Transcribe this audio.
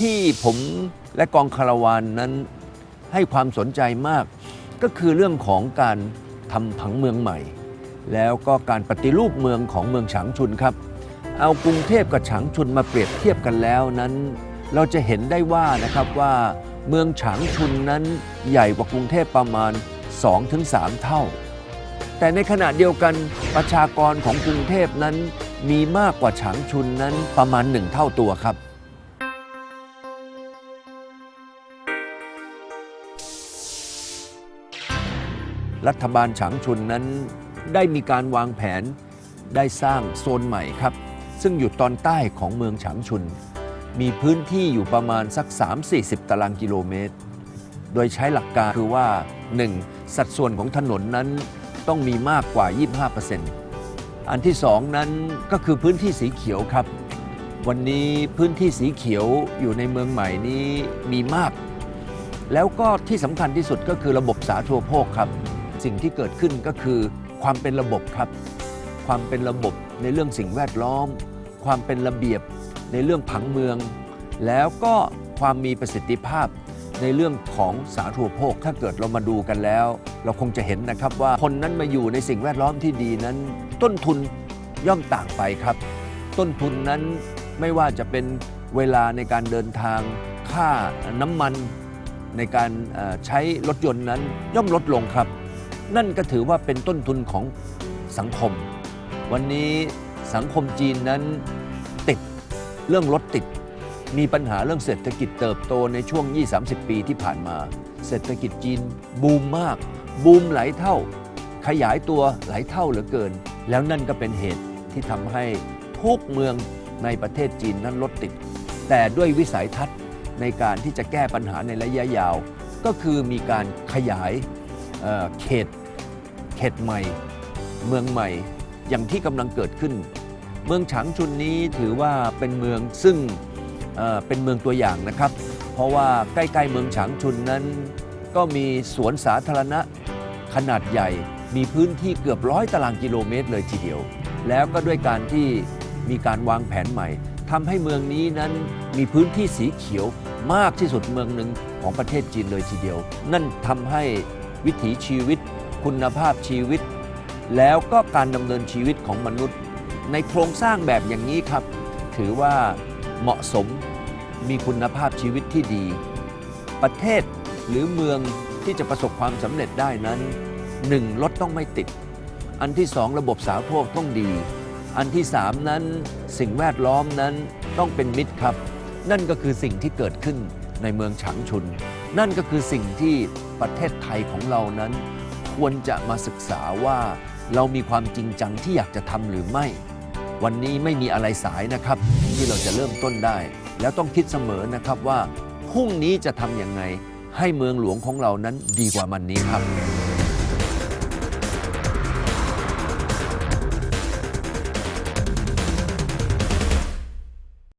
ที่ผมและกองคาราวานนั้นให้ความสนใจมาก ก็คือเรื่องของการทำผังเมืองใหม่ แล้วก็การปฏิรูปเมืองของเมืองฉางชุนครับ เอากรุงเทพกับฉางชุนมาเปรียบเทียบกันแล้วนั้น เราจะเห็นได้ว่านะครับว่าเมืองฉางชุนนั้นใหญ่กว่ากรุงเทพประมาณ 2-3 เท่า แต่ในขณะเดียวกันประชากรของกรุงเทพนั้นมีมากกว่าฉางชุนนั้นประมาณหนึ่งเท่าตัวครับ รัฐบาลฉางชุนนั้น ได้มีการวางแผนได้สร้างโซนใหม่ครับ ซึ่งอยู่ตอนใต้ของเมืองฉางชุน มีพื้นที่อยู่ประมาณสัก 3-40 ตารางกิโลเมตร โดยใช้หลักการคือว่า 1. สัดส่วนของถนนนั้นต้องมีมากกว่า 25%อันที่ 2 นั้นก็คือพื้นที่สีเขียวครับ วันนี้พื้นที่สีเขียวอยู่ในเมืองใหม่นี้มีมาก แล้วก็ที่สำคัญที่สุดก็คือระบบสาธารณโภคครับ สิ่งที่เกิดขึ้นก็คือความเป็นระบบครับ ความเป็นระบบในเรื่องสิ่งแวดล้อม ความเป็นระเบียบในเรื่องผังเมือง แล้วก็ความมีประสิทธิภาพในเรื่องของสาธารณโภคถ้าเกิดเรามาดูกันแล้ว เราคงจะเห็นนะครับว่าคนนั้นมาอยู่ในสิ่งแวดล้อมที่ดีนั้น ต้นทุนย่อมต่างไปครับ ต้นทุนนั้นไม่ว่าจะเป็นเวลาในการเดินทาง ค่าน้ำมันในการใช้รถยนต์นั้นย่อมลดลงครับ นั่นก็ถือว่าเป็นต้นทุนของสังคม วันนี้สังคมจีนนั้นติดเรื่องรถติด มีปัญหาเรื่องเศรษฐกิจเติบโตในช่วง 20-30 ปีที่ผ่านมา เศรษฐกิจจีนบูมมาก บูมหลายเท่า ขยายตัวหลายเท่าเหลือเกิน แล้วนั่นก็เป็นเหตุที่ทำให้ทุกเมืองในประเทศจีนนั้นรถติด แต่ด้วยวิสัยทัศน์ในการที่จะแก้ปัญหาในระยะยาว ก็คือมีการขยาย เขตเขตใหม่ เมืองใหม่อย่างที่กำลังเกิดขึ้น เมืองฉางชุนนี้ถือว่าเป็นเมืองซึ่งเเป็นเมืองตัวอย่างนะครับ เพราะว่าใกล้ๆเมืองฉางชุนนั้น ก็มีสวนสาธารณะขนาดใหญ่มีพื้นที่เกือบร้อยตารางกิโลเมตรเลยทีเดียว แล้วก็ด้วยการที่มีการวางแผนใหม่ทำให้เมืองนี้นั้นมีพื้นที่สีเขียวมากที่สุดเมืองหนึ่งของประเทศจีนเลยทีเดียว นั่นทำให้ วิถีชีวิต คุณภาพชีวิต แล้วก็การดำเนินชีวิตของมนุษย์ ในโครงสร้างแบบอย่างนี้ครับ ถือว่าเหมาะสมมีคุณภาพชีวิตที่ดี ประเทศหรือเมืองที่จะประสบความสำเร็จได้นั้น 1. รถต้องไม่ติด อันที่2ระบบสาธารณโภคต้องดี อันที่3นั้นสิ่งแวดล้อมนั้นต้องเป็นมิตรครับ นั่นก็คือสิ่งที่เกิดขึ้นในเมืองฉางชุน นั่นก็คือสิ่งที่ ประเทศไทยของเรานั้น ควรจะมาศึกษาว่าเรามีความจริงจังที่อยากจะทำหรือไม่ วันนี้ไม่มีอะไรสายนะครับ ที่เราจะเริ่มต้นได้ แล้วต้องคิดเสมอนะครับว่าพรุ่งนี้จะทำยังไงให้เมืองหลวงของเรานั้นดีกว่ามันนี้ครับ